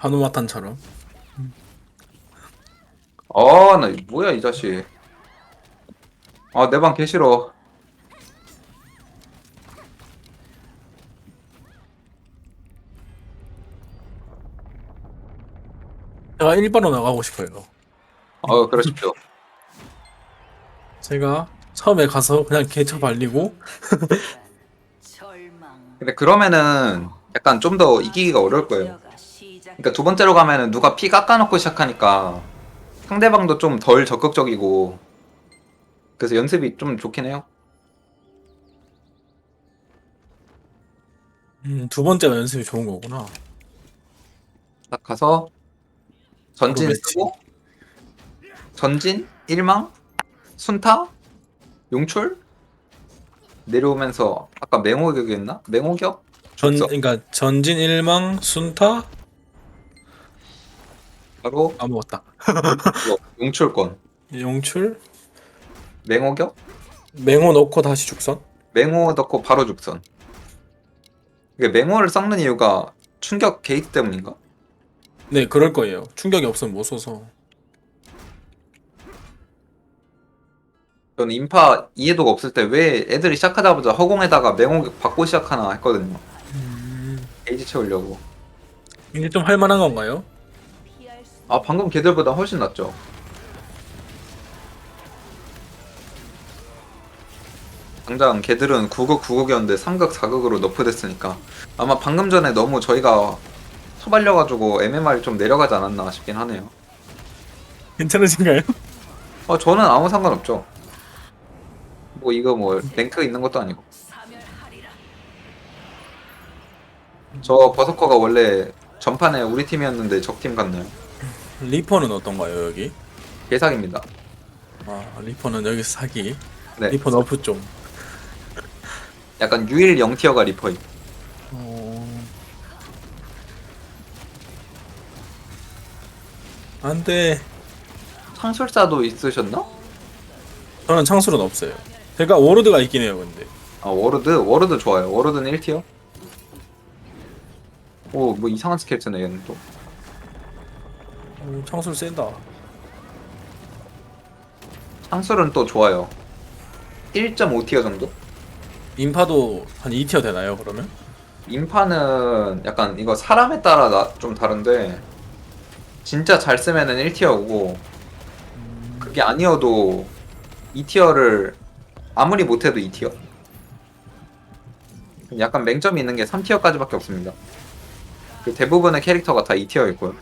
한우마탄처럼. 아, 나 뭐야 이 자식. 아, 내 방 개 싫어. 제가 일바로 나가고 싶어요. 아, 그러십시오. 제가 처음에 가서 그냥 개처 발리고 절망. 근데 그러면은 약간 좀 더 이기기가 어려울 거예요. 그러니까 두 번째로 가면은 누가 피 깎아놓고 시작하니까 상대방도 좀 덜 적극적이고 그래서 연습이 좀 좋긴 해요. 음, 두 번째가 연습이 좋은 거구나. 딱 가서 전진. 쓰고 전진 일망 순타 용출 내려오면서 아까 맹호격이었나? 맹호격? 전. 그러니까 전진 일망 순타 바로 까먹었다. 이거 용출권 용출 맹호격? 맹호 넣고 다시 죽선. 맹호 넣고 바로 죽선 이게 맹호를 섞는 이유가 충격 게이트 때문인가? 네, 그럴 거예요. 충격이 없으면 못 써서. 저는 인파 이해도가 없을 때 왜 애들이 시작하자마자 허공에다가 맹호격 받고 시작하나 했거든요 음, 게이지 채우려고 이게 좀 할만한 건가요? 아 방금 걔들보다 훨씬 낫죠. 당장 걔들은 9극 9극이었는데 3극 4극으로 너프됐으니까. 아마 방금 전에 너무 저희가 처발려가지고 MMR이 좀 내려가지 않았나 싶긴 하네요. 괜찮으신가요? 어 저는 아무 상관없죠. 뭐 이거 뭐 랭크 있는 것도 아니고. 저 버서커가 원래 전판에 우리 팀이었는데 적팀 같네요 리퍼는 어떤가요, 여기? 개사기입니다 아, 리퍼는 여기서 사기. 네 리퍼 너프 좀. 약간 유일 0티어가 리퍼임 어... 안 돼. 창술사도 있으셨나? 저는 창술은 없어요. 제가 워로드가 있긴 해요, 근데. 아 워르드? 워르드 좋아요 워르드는 1티어 오 뭐 이상한 스킬 쓰네 얘는 또 어, 창술 센다. 창술은 또 좋아요 1.5티어 정도? 인파도 한 2티어 되나요, 그러면? 인파는 약간 이거 사람에 따라 나, 좀 다른데 진짜 잘 쓰면은 1티어고 그게 아니어도 2티어를 아무리 못해도 2티어 약간 맹점이 있는 게 3티어까지밖에 없습니다 그 대부분의 캐릭터가 다 2티어 있고요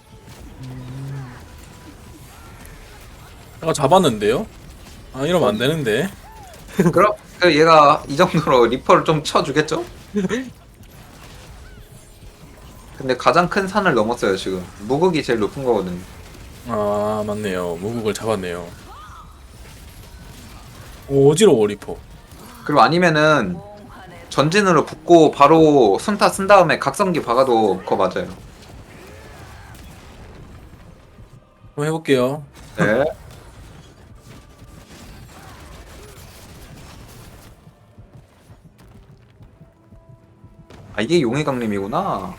제가 잡았는데요? 아, 이러면 안 되는데. 그럼 그 얘가 이 정도로 리퍼를 좀 쳐주겠죠? 근데 가장 큰 산을 넘었어요 지금 무극이 제일 높은 거거든요 아, 맞네요. 무국을 잡았네요. 오, 어지러워, 리퍼. 그리고 아니면은 전진으로 붙고 바로 순타 쓴 다음에 각성기 박아도 그거 맞아요 한번 해볼게요. 네 아 이게 용의 강림이구나.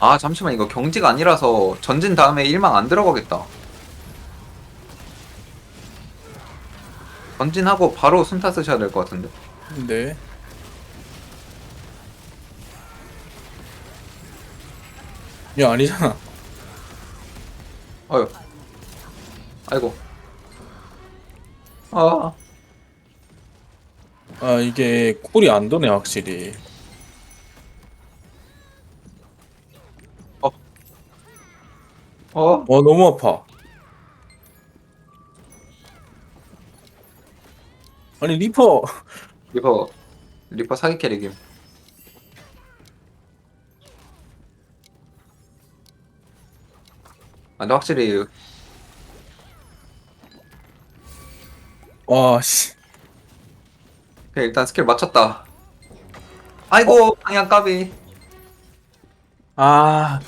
아 잠시만 이거 경지가 아니라서 전진 다음에 일망 안 들어가겠다. 전진하고 바로 순타 쓰셔야 될 것 같은데. 네. 야, 아니잖아. 아유. 아이고. 아. 아, 이게 꿀이 안 도네, 확실히. 어? 와, 너무 아파. 아니, 리퍼. 리퍼. 리퍼 사기 캐릭임. 근데 확실히 와, 씨. 그냥 일단 스킬 맞췄다. 아이고, 방향 까비. 아,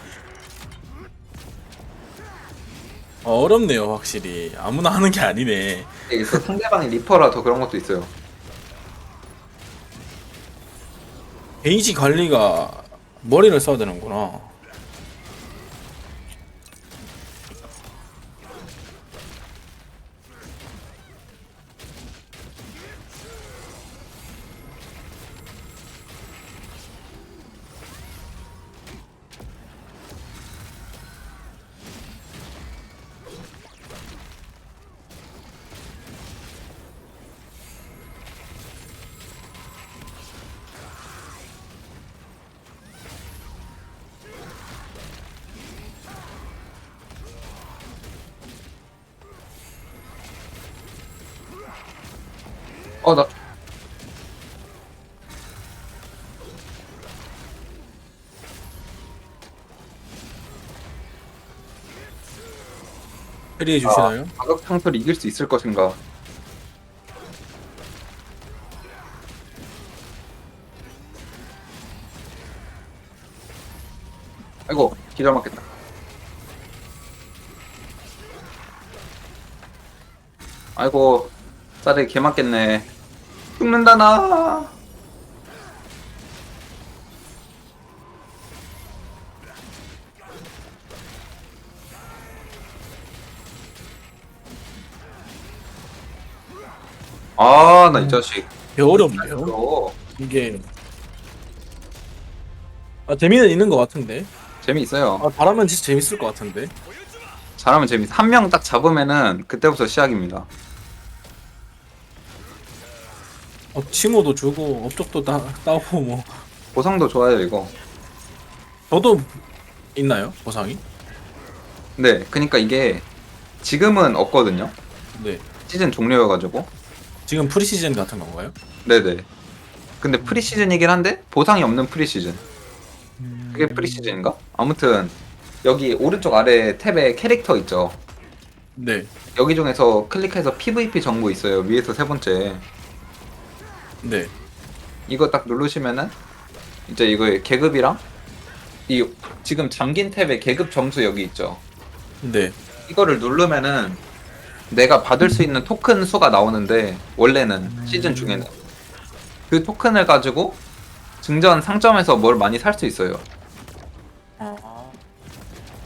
어렵네요 확실히 아무나 하는 게 아니네 이게 또 상대방이 리퍼라 더 그런 것도 있어요. 게이지 관리가 머리를 써야 되는구나 캐리해 주시나요? 가격 상태를 이길 수 있을 것인가? 아이고, 기절 맞겠다. 아이고, 쌀에 개 맞겠네. 죽는다, 나! 아, 나 이 자식. 개 어렵네요 어, 이게 아 재미는 있는 것 같은데 재미있어요. 아 잘하면 진짜 재밌을 것 같은데 잘하면 재밌어. 한 명 딱 잡으면은 그때부터 시작입니다. 어, 칭호도 주고 업적도 따, 따고 뭐 보상도 좋아요, 이거. 저도 있나요 보상이? 네, 그니까 이게 지금은 없거든요. 네 시즌 종료여가지고. 지금 프리시즌 같은 건가요? 네네. 근데 프리시즌이긴 한데 보상이 없는 프리시즌. 그게 프리시즌인가? 아무튼 여기 오른쪽 아래 탭에 캐릭터 있죠. 네 여기 중에서 클릭해서 PVP 정보 있어요. 위에서 세 번째. 네. 이거 딱 누르시면은 이제 이거 계급이랑 이 지금 잠긴 탭에 계급 점수 여기 있죠. 네. 이거를 누르면은 내가 받을 수 있는 토큰 수가 나오는데 원래는 시즌 중에는 그 토큰을 가지고 증전 상점에서 뭘 많이 살 수 있어요.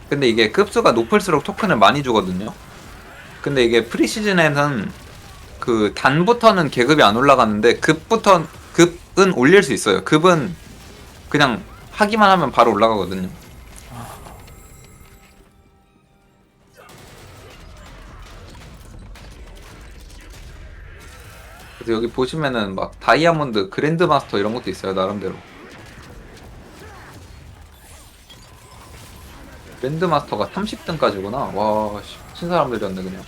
근데 이게 급수가 높을수록 토큰을 많이 주거든요. 근데 이게 프리시즌에는 그 단부터는 계급이 안 올라가는데 급부터 급은 올릴 수 있어요. 급은 그냥 하기만 하면 바로 올라가거든요. 그래서 여기 보시면은 막 다이아몬드 그랜드 마스터 이런 것도 있어요 나름대로 그랜드 마스터가 30등까지구나 와 씨, 미친 사람들이었네 그냥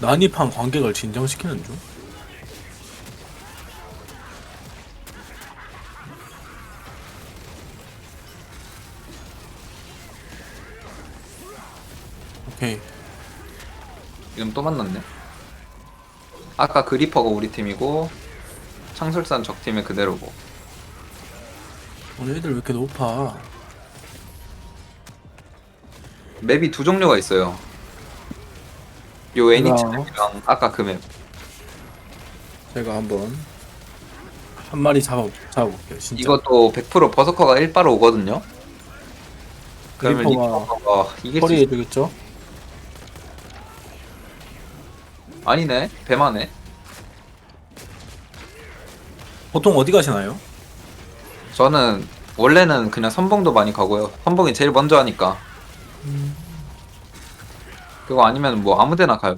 난입한 관객을 진정시키는 중? 오케이. 이름 또 만났네 아까 그리퍼가 우리 팀이고 창술산 적 팀의 그대로고 오늘 애들 왜 이렇게 높아? 맵이 두 종류가 있어요 요. 맵이랑 아까 그 맵 제가 한번 한 마리 잡아 잡아볼게요. 진짜. 이것도 100% 버서커가 1바로 오거든요 그러면 리퍼가 이길 수 허리 있... 해주겠죠? 아니네 배만해 보통 어디 가시나요? 저는 원래는 그냥 선봉도 많이 가고요. 선봉이 제일 먼저 하니까. 그거 아니면 뭐 아무데나 가요.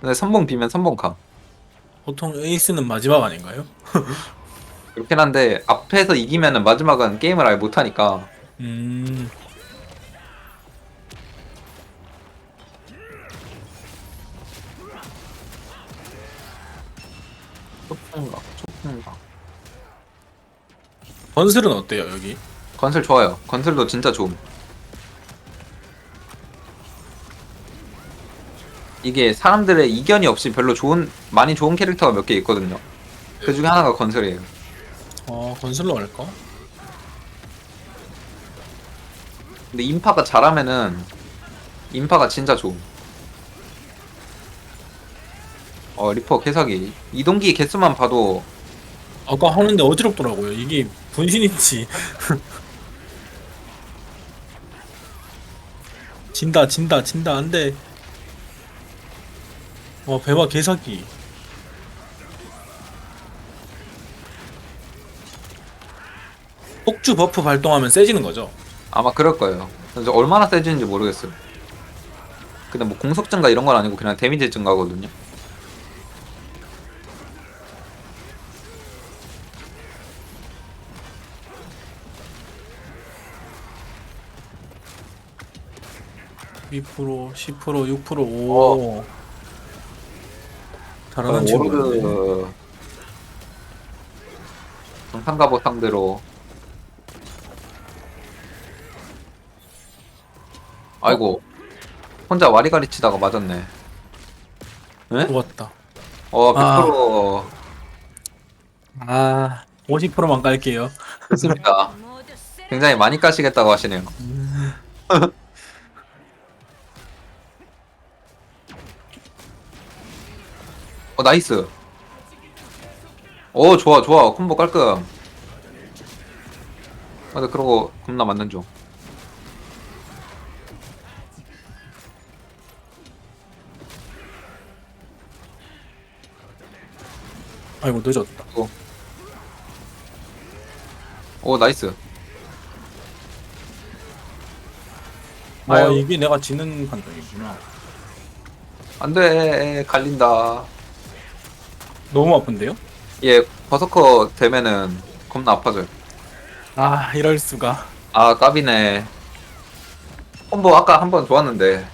근데 선봉 비면 선봉 가. 보통 에이스는 마지막 아닌가요? 그렇긴 한데 앞에서 이기면은 마지막은 게임을 아예 못 하니까. 음. 건슬은 어때요 여기? 건슬 좋아요. 건슬도 진짜 좋음. 이게 사람들의 이견이 없이 별로 좋은 많이 좋은 캐릭터가 몇 개 있거든요. 그 중에 하나가 건슬이에요. 어 건슬로 할까? 근데 인파가 잘하면은 인파가 진짜 좋음. 어 리퍼 개사기 이동기 개수만 봐도 아까 하는데 어지럽더라고요. 이게 분신인지. 진다, 진다, 진다, 안 돼. 와, 배마 개사기. 폭주 버프 발동하면 세지는 거죠. 아마 그럴 거예요. 그래서 얼마나 세지는지 모르겠어요. 근데 뭐 공속 증가 이런 건 아니고 그냥 데미지 증가거든요. 이 프로 10%, 6%, 오. 잘하는 친구인데. 워르드 정상가보 상대로 아이고 혼자 와리가리 치다가 맞았네. 네? 좋았다. 어, 아. 100% 아, 50%만 깔게요. 좋습니다. 굉장히 많이 까시겠다고 하시네요. 어, 나이스. 오, 좋아, 좋아. 콤보 깔끔. 아, 근데 그러고 겁나 맞는 중. 아이고, 늦었다. 오, 나이스. 아, 아유. 이게 내가 지는 판정이구나. 안 돼, 갈린다. 너무 아픈데요? 얘, 버서커 되면은 겁나 아파져요. 아, 이럴 수가. 아, 까비네. 콤보 아까 한 번 좋았는데.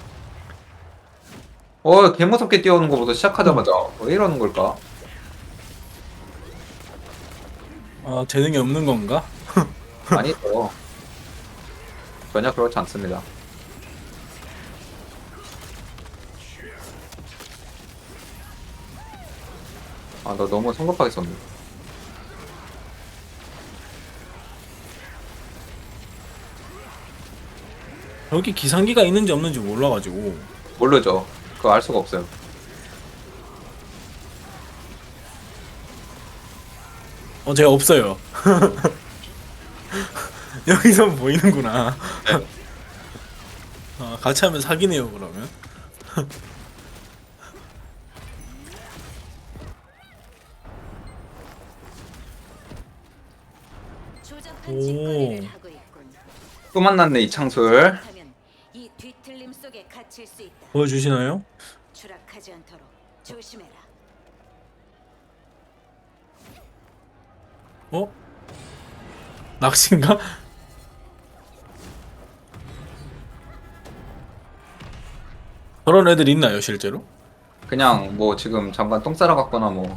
어, 개무섭게 뛰어오는 것보다 시작하자마자 왜 이러는 걸까? 아, 재능이 없는 건가? 아니죠. 전혀 그렇지 않습니다. 아, 나 너무 성급하게 썼네. 여기 기상기가 있는지 없는지 몰라가지고. 모르죠. 그거 알 수가 없어요. 어, 제가 없어요. 여기서 보이는구나. 아, 같이 하면 사기네요, 그러면. 오. 또 만났네, 이창술. 그렇다면 이 뒤틀림 속에 갇힐 수 있다. 보여주시나요? 추락하지 않도록 조심해라. 어? 낚시인가? 그런 애들 있나요, 실제로? 그냥 뭐 지금 잠깐 똥 싸러 갔거나 뭐.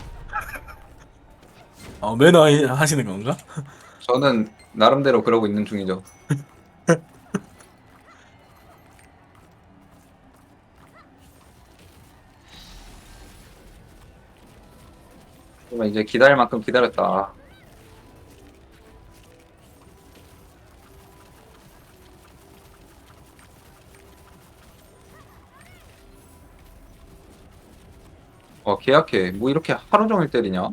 아, 매너 하- 하시는 건가? 저는 나름대로 그러고 있는 중이죠. 그러면 이제 기다릴 만큼 기다렸다. 어, 계약해. 뭐 이렇게 하루 종일 때리냐?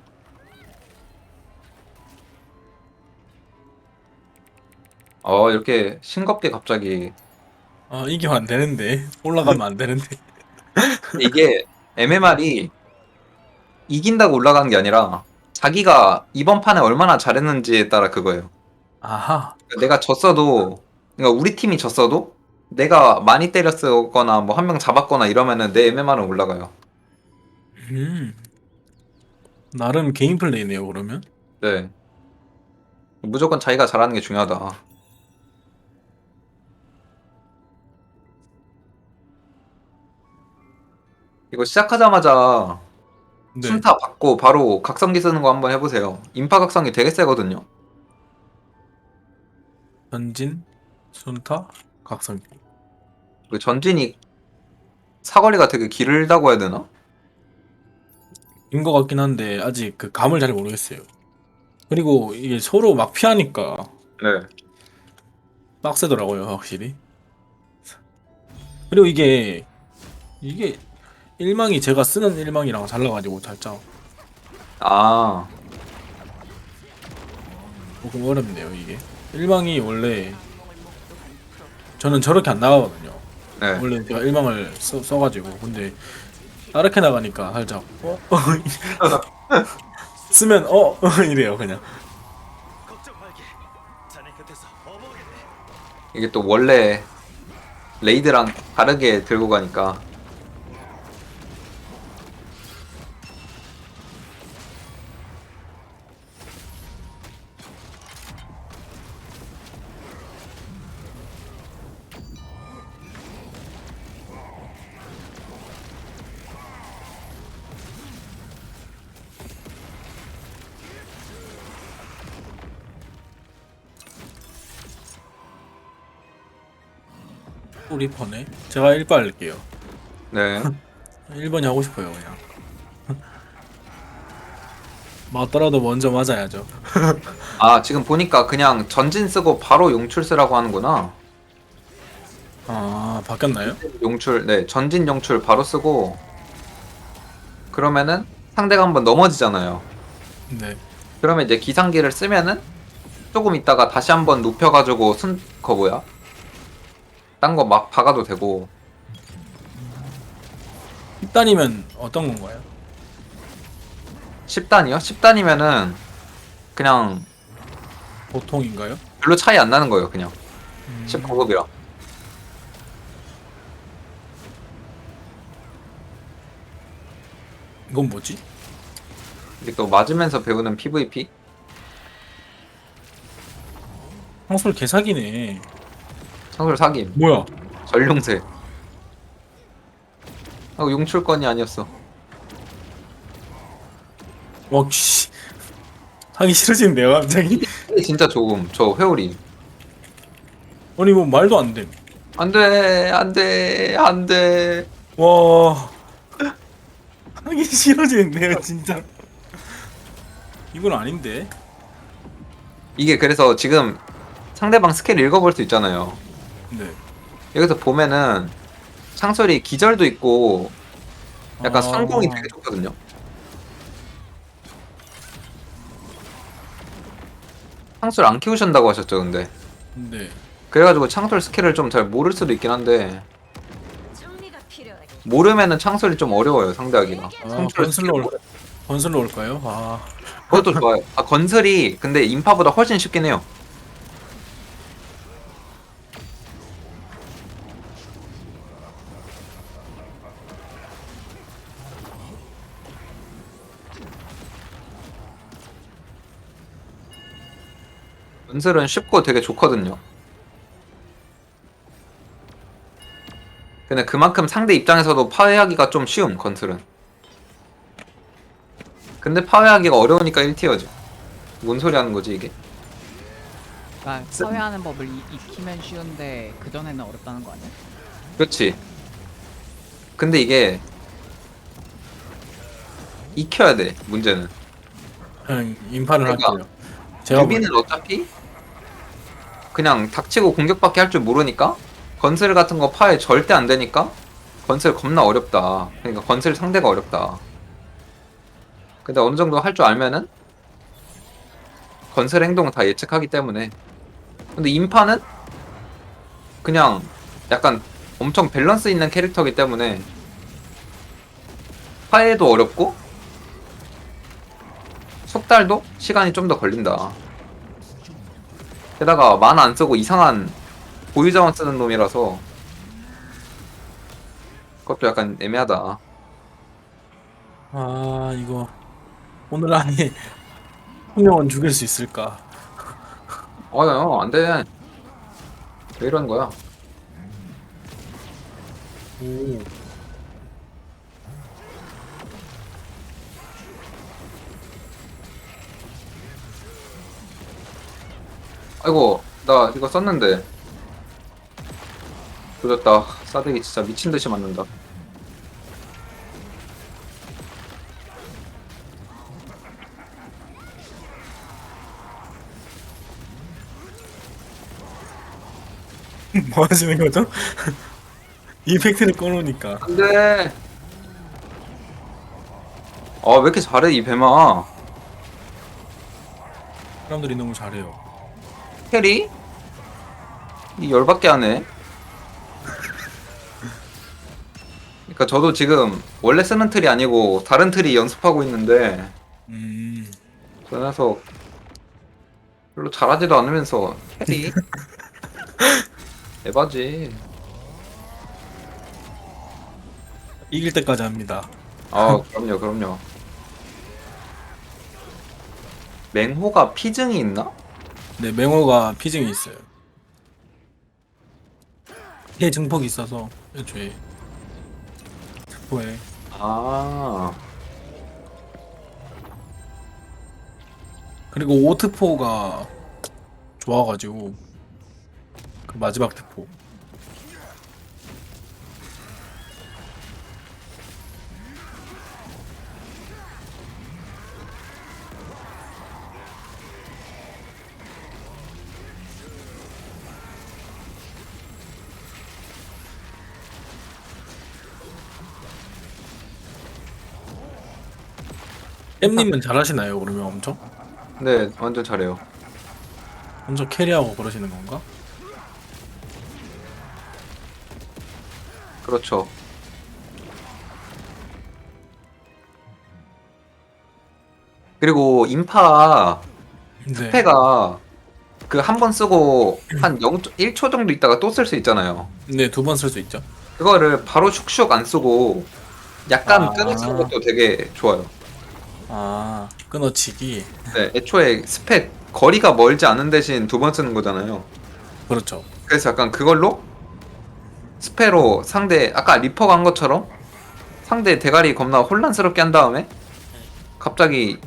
어, 이렇게 싱겁게 갑자기. 아, 이기면 안 되는데. 올라가면 안 되는데. 이게 MMR이 이긴다고 올라가는 게 아니라 자기가 이번 판에 얼마나 잘했는지에 따라 그거예요. 아하. 그러니까 내가 졌어도, 그러니까 우리 팀이 졌어도 내가 많이 때렸거나 뭐 한 명 잡았거나 이러면은 내 MMR은 올라가요. 음. 나름 개인 플레이네요, 그러면. 네. 무조건 자기가 잘하는 게 중요하다. 이거 시작하자마자 네. 순타 받고 바로 각성기 쓰는 거 한번 해보세요. 인파 각성기 되게 세거든요. 전진, 순타, 각성기. 그 전진이 사거리가 되게 길다고 해야 되나? 인 것 같긴 한데 아직 그 감을 잘 모르겠어요. 그리고 이게 서로 막 피하니까 네. 빡세더라고요 확실히 그리고 이게 이게 일망이 제가 쓰는 일망이랑 달라가지고 살짝 아 조금 어렵네요 이게 일망이 원래 저는 저렇게 안 나가거든요 네. 원래 제가 일망을 써, 써가지고 근데 다르게 나가니까 살짝 어? 쓰면 어? 이래요 그냥. 이게 또 원래 레이드랑 다르게 들고 가니까 또 리퍼네. 제가 1번 할게요. 네. 1번이 하고 싶어요 그냥. 맞더라도 먼저 맞아야죠. 아 지금 보니까 그냥 전진 쓰고 바로 용출 쓰라고 하는구나. 아 바뀌었나요? 용출 네 전진 용출 바로 쓰고 그러면은 상대가 한번 넘어지잖아요. 네. 그러면 이제 기상기를 쓰면은 조금 있다가 다시 한번 눕혀가지고 순거 뭐야 딴 거 막 박아도 되고 10단이면 어떤 건가요? 10단이요? 10단이면은 그냥 보통인가요? 별로 차이 안 나는 거예요 그냥 음, 19급이라 이건 뭐지? 이게 또 맞으면서 배우는 PVP? 황솔 개사기네 창술 사김 뭐야? 전룡새. 하고 용출권이 아니었어. 와 씨. 하기 싫어지는데요 갑자기? 진짜 조금 저 회오리. 아니 뭐 말도 안 돼. 안돼 안돼 안돼. 와. 하기 싫어지는데요 진짜. 이건 아닌데? 이게 그래서 지금 상대방 스킬 읽어볼 수 있잖아요 네. 여기서 보면은 창설이 기절도 있고 약간 아. 성공이 되게 좋거든요. 창술 안 키우신다고 하셨죠 근데. 네. 그래가지고 창술 스킬을 좀 잘 모를 수도 있긴 한데 정리가 필요하게. 모르면은 창술이 좀 어려워요 상대하기가. 아, 건슬로 올 건슬로 올까요? 아. 그것도 좋아요. 아 건슬이 근데 인파보다 훨씬 쉽긴 해요 건슬은 쉽고 되게 좋거든요. 근데 그만큼 상대 입장에서도 파괴하기가 좀 쉬움 건슬은. 근데 파괴하기가 어려우니까 1티어죠. 뭔 소리 하는 거지 이게? 그러니까 사회하는 법을 이- 익히면 쉬운데 그 전에는 어렵다는 거 아니야? 그렇지. 근데 이게 익혀야 돼 문제는. 그냥 인파를 그러니까 할게요. 제가 유비는 어차피 그냥 닥치고 공격밖에 할 줄 모르니까? 건슬 같은 거 파괴 절대 안 되니까? 건슬 겁나 어렵다. 그러니까 건슬 상대가 어렵다. 근데 어느 정도 할 줄 알면은 건슬 행동을 다 예측하기 때문에. 근데 인파는 그냥 약간 엄청 밸런스 있는 캐릭터이기 때문에 파괴도 어렵고 속달도 시간이 좀 더 걸린다 게다가 만화 안 쓰고 이상한 보유자원 쓰는 놈이라서 그것도 약간 애매하다. 아 이거 오늘 안에 한 명은 죽일 수 있을까? 어요 안돼. 왜 이러는 거야? 오 아이고 나 이거 썼는데 조졌다 싸대기 진짜 미친듯이 맞는다 뭐 하시는 거죠? 이펙트를 꺼놓으니까 안돼. 아왜 이렇게 잘해 이 배마? 사람들이 너무 잘해요. 캐리? 이 열받게 하네. 그러니까 저도 지금 원래 쓰는 틀이 아니고 다른 틀이 연습하고 있는데 음, 그 녀석 별로 잘하지도 않으면서 캐리? 에바지. 이길 때까지 합니다. 아 그럼요 그럼요. 맹호가 피증이 있나? 네, 맹호가 피증이 있어요. 피해 증폭이 있어서 애초에 특보에. 아. 그리고 오트포가 좋아가지고 그 마지막 특포 엠님은 잘하시나요 그러면 엄청? 네 완전 잘해요. 먼저 캐리하고 그러시는 건가? 그렇죠. 그리고 인파 네. 스페가 그 한 번 쓰고 한 0, 1초 정도 있다가 또 쓸 수 있잖아요. 네, 두 번 쓸 수 있죠. 그거를 바로 슉슉 안 쓰고 약간 아. 끊어 쓰는 것도 되게 좋아요. 아, 끊어치기. 네, 애초에 스펙 거리가 멀지 않은 대신 두 번 쓰는 거잖아요. 그렇죠. 그래서 약간 그걸로 스페로 상대 아까 리퍼가 한 것처럼 상대 대가리 겁나 혼란스럽게 한 다음에 갑자기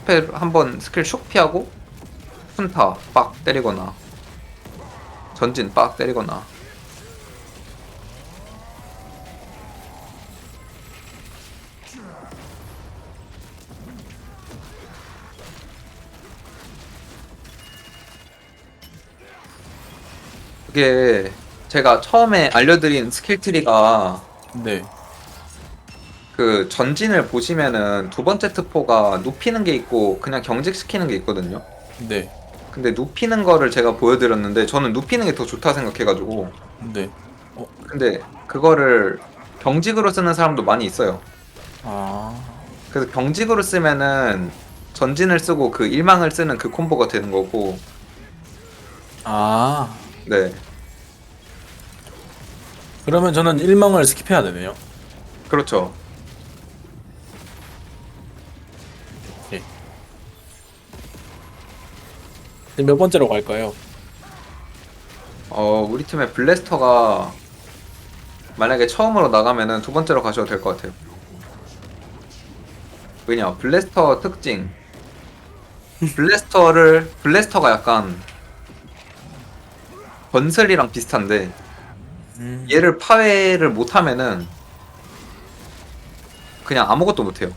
스페 한번 스킬 슉 피하고 순타 빡 때리거나 전진 빡 때리거나 그게 제가 처음에 알려드린 스킬 트리가 네. 그 전진을 보시면은 두 번째 특포가 눕히는 게 있고 그냥 경직시키는 게 있거든요. 네. 근데 눕히는 거를 제가 보여드렸는데 저는 눕히는 게 더 좋다 생각해가지고 네. 근데 그거를 경직으로 쓰는 사람도 많이 있어요. 아. 그래서 경직으로 쓰면은 전진을 쓰고 그 일망을 쓰는 그 콤보가 되는 거고 아. 네 그러면 저는 일망을 스킵해야 되네요. 그렇죠. 이제 몇 번째로 갈까요? 어 우리 팀의 블래스터가 만약에 처음으로 나가면은 두 번째로 가셔도 될 것 같아요. 왜냐 블래스터 특징 블래스터를 블래스터가 약간 건슬이랑 비슷한데 음. 얘를 파괴를 못하면은 그냥 아무것도 못해요.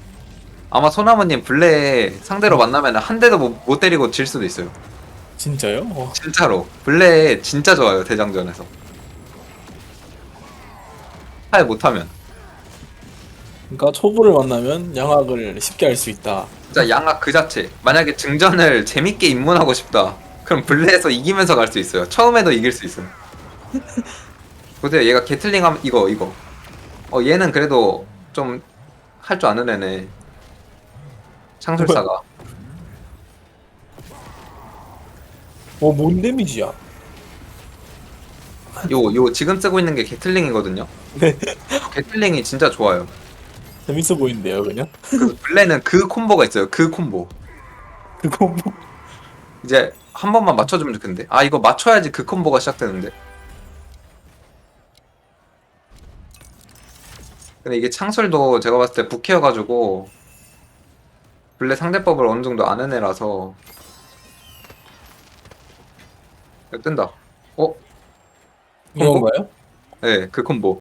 아마 소나무님 블레 상대로 만나면 한 대도 못, 못 때리고 질 수도 있어요. 진짜요? 어. 진짜로 블레 진짜 좋아요 대장전에서. 파괴 못하면 그러니까 초보를 만나면 양악을 쉽게 할 수 있다. 진짜 양악 그 자체. 만약에 증전을 재밌게 입문하고 싶다. 그럼 블레에서 이기면서 갈 수 있어요. 처음에도 이길 수 있어요. 보세요 얘가 게틀링 하면 이거 이거. 어 얘는 그래도 좀 할 줄 아는 애네. 창술사가. 어, 뭔 데미지야? 요, 요 지금 쓰고 있는 게 게틀링이거든요. 네. 게틀링이 진짜 좋아요. 재밌어 보이는데요, 그냥? 그래서 블레는 그 콤보가 있어요. 그 콤보. 그거 뭐. 이제 한 번만 맞춰주면 좋겠는데. 아 이거 맞춰야지 그 콤보가 시작되는데. 근데 이게 창술도 제가 봤을 때 북해여가지고 블레 상대법을 어느 정도 아는 애라서 야, 뜬다. 어? 이건가요? 네, 그 콤보.